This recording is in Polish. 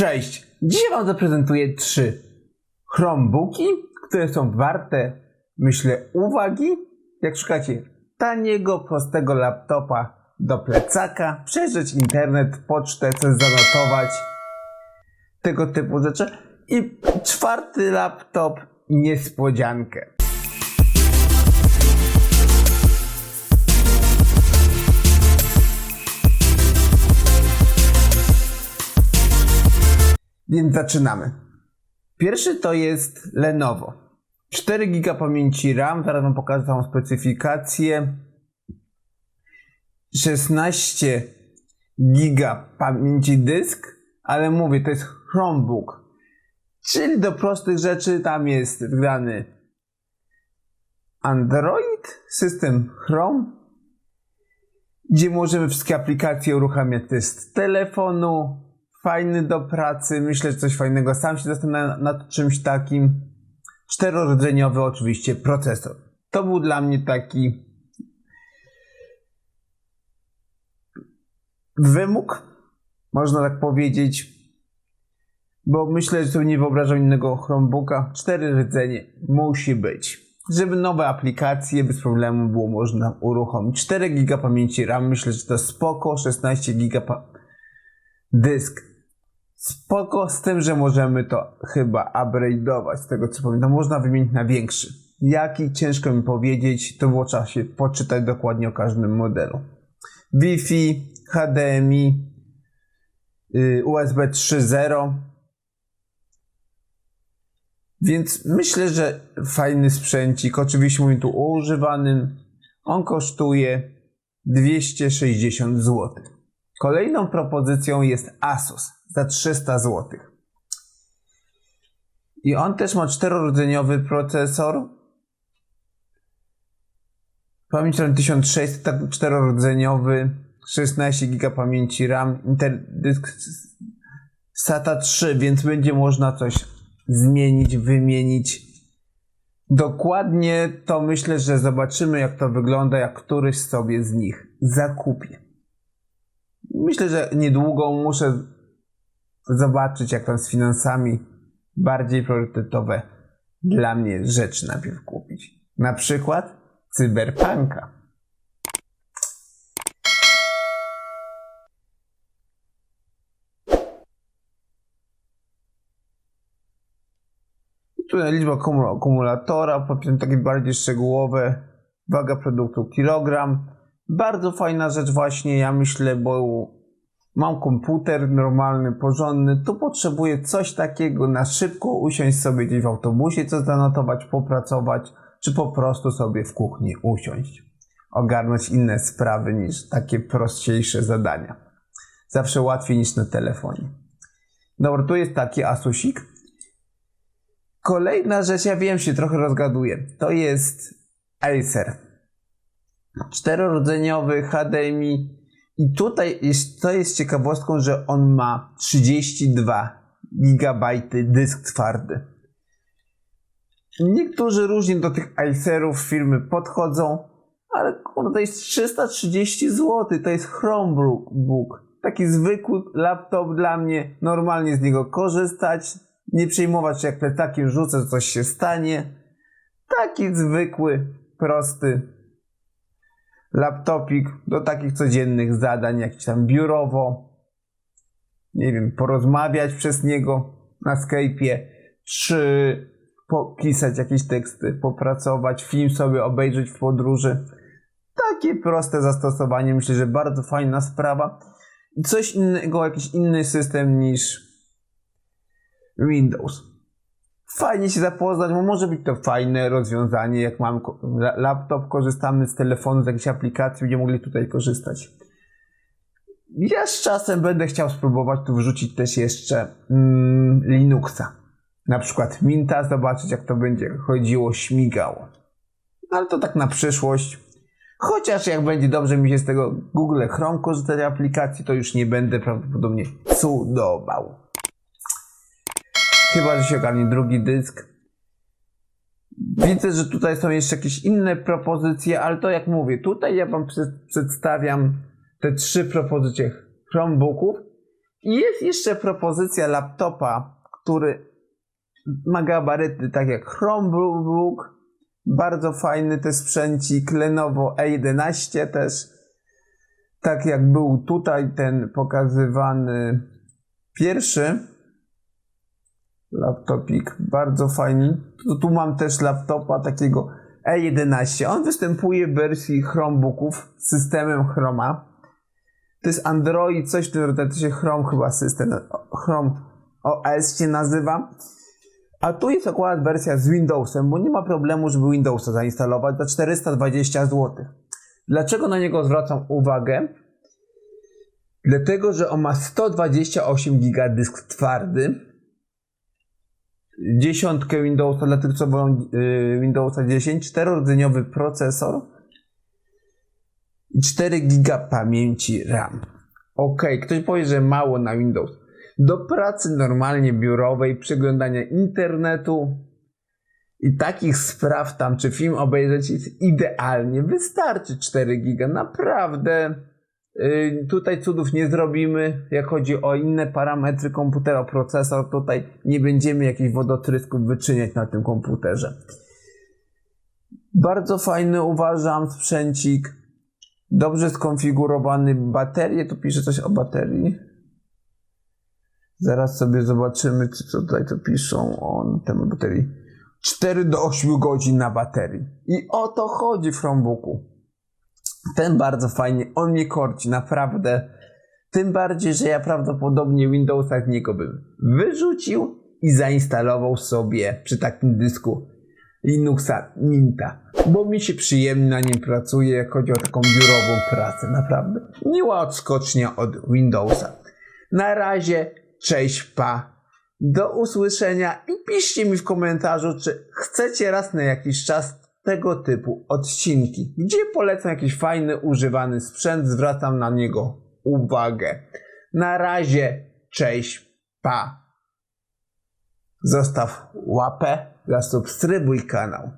Cześć! Dzisiaj Wam zaprezentuję trzy Chromebooki, które są warte, myślę, uwagi. Jak szukacie taniego, prostego laptopa do plecaka, przejrzeć internet, pocztę, coś zanotować, tego typu rzeczy. I czwarty laptop, niespodziankę. Więc zaczynamy. Pierwszy to jest Lenovo. 4 GB pamięci RAM, zaraz wam pokażę całą specyfikację. 16 GB pamięci dysk, ale mówię, to jest Chromebook. Czyli do prostych rzeczy tam jest wgrany Android, system Chrome, gdzie możemy wszystkie aplikacje uruchamiać z telefonu, fajny do pracy, myślę, że coś fajnego. Sam się zastanawiam nad czymś takim. Czterorodzeniowy oczywiście procesor. To był dla mnie taki wymóg, można tak powiedzieć, bo myślę, że sobie nie wyobrażam innego Chromebooka. Cztery rdzenie musi być. Żeby nowe aplikacje bez problemu było można uruchomić. 4 GB pamięci RAM, myślę, że to spoko. 16 GB dysk. Spoko z tym, że możemy to chyba upgrade'ować, z tego co pamiętam. Można wymienić na większy. Jaki? Ciężko mi powiedzieć. To było trzeba się poczytać dokładnie o każdym modelu. Wi-Fi, HDMI, y, USB 3.0. Więc myślę, że fajny sprzęcik. Oczywiście mówię tu o używanym. On kosztuje 260 zł. Kolejną propozycją jest Asus za 300 zł. I on też ma czterorodzeniowy procesor. Pamięć RAM 1600, tak czterorodzeniowy, 16 GB pamięci RAM, interdysk SATA 3, więc będzie można coś zmienić, wymienić. Dokładnie to myślę, że zobaczymy jak to wygląda, jak któryś sobie z nich zakupię. Myślę, że niedługo muszę zobaczyć, jak tam z finansami bardziej priorytetowe dla mnie rzeczy najpierw kupić. Na przykład cyberpunka. Tutaj liczba akumul- akumulatora, potem takie bardziej szczegółowe, waga produktu kilogram. Bardzo fajna rzecz właśnie, ja myślę, bo mam komputer normalny, porządny, tu potrzebuję coś takiego na szybko usiąść sobie gdzieś w autobusie, coś zanotować, popracować, czy po prostu sobie w kuchni usiąść. Ogarnąć inne sprawy niż takie prostsze zadania. Zawsze łatwiej niż na telefonie. Dobra, tu jest taki Asusik. Kolejna rzecz, ja wiem, się trochę rozgaduję. To jest Acer. Czterorodzeniowy HDMI. I tutaj jest, to jest ciekawostką, że on ma 32 GB dysk twardy. Niektórzy różnie do tych Acerów firmy podchodzą, ale kurde, to jest 330 zł. To jest Chromebook. Taki zwykły laptop dla mnie. Normalnie z niego korzystać. Nie przejmować się jak pletakiem rzucę, coś się stanie. Taki zwykły, prosty laptopik do takich codziennych zadań, jakieś tam biurowo, nie wiem, porozmawiać przez niego na Skype'ie, czy popisać jakieś teksty, popracować, film sobie obejrzeć w podróży. Takie proste zastosowanie, myślę, że bardzo fajna sprawa. I coś innego, jakiś inny system niż Windows. Fajnie się zapoznać, bo może być to fajne rozwiązanie, jak mam laptop, korzystamy z telefonu, z jakiejś aplikacji, będziemy mogli tutaj korzystać. Ja z czasem będę chciał spróbować tu wrzucić też jeszcze mm, Linuxa. Na przykład Minta, zobaczyć jak to będzie chodziło, śmigało. Ale to tak na przyszłość. Chociaż jak będzie dobrze mi się z tego Google Chrome korzystać aplikacji, to już nie będę prawdopodobnie cudował. Chyba, że się ogarnie drugi dysk. Widzę, że tutaj są jeszcze jakieś inne propozycje, ale to jak mówię, tutaj ja Wam prze- przedstawiam te trzy propozycje Chromebooków. I jest jeszcze propozycja laptopa, który ma gabaryty tak jak Chromebook, bardzo fajny też sprzęcik, Lenovo E11 też, tak jak był tutaj ten pokazywany pierwszy laptopik, bardzo fajny. Tu, tu mam też laptopa takiego E11. On występuje w wersji Chromebooków z systemem Chroma. To jest Android, coś w tym rodzaju, to się Chrome chyba system, Chrome OS się nazywa. A tu jest akurat wersja z Windowsem, bo nie ma problemu, żeby Windowsa zainstalować za 420 zł. Dlaczego na niego zwracam uwagę? Dlatego, że on ma 128 giga dysk twardy, dziesiątkę Windowsa dla tych, co wolą yy, Windowsa 10, czterorodzeniowy procesor i 4 giga pamięci RAM. Ok, ktoś powie, że mało na Windows. Do pracy normalnie biurowej, przeglądania internetu i takich spraw tam, czy film obejrzeć jest idealnie. Wystarczy 4 giga, naprawdę. Yy, tutaj cudów nie zrobimy. Jak chodzi o inne parametry komputera, procesor, tutaj nie będziemy jakichś wodotrysków wyczyniać na tym komputerze. Bardzo fajny uważam sprzęcik. Dobrze skonfigurowany baterie. Tu pisze coś o baterii. Zaraz sobie zobaczymy, czy co tutaj to piszą o temat baterii. 4 do 8 godzin na baterii. I o to chodzi w Chromebooku. Ten bardzo fajnie, on mnie korci, naprawdę. Tym bardziej, że ja prawdopodobnie Windowsa z niego bym wyrzucił i zainstalował sobie przy takim dysku Linuxa Minta. Bo mi się przyjemnie na nim pracuje, jak chodzi o taką biurową pracę, naprawdę. Miła odskocznia od Windowsa. Na razie, cześć, pa. Do usłyszenia i piszcie mi w komentarzu, czy chcecie raz na jakiś czas tego typu odcinki, gdzie polecam jakiś fajny, używany sprzęt, zwracam na niego uwagę. Na razie, cześć, pa. Zostaw łapę, zasubskrybuj kanał.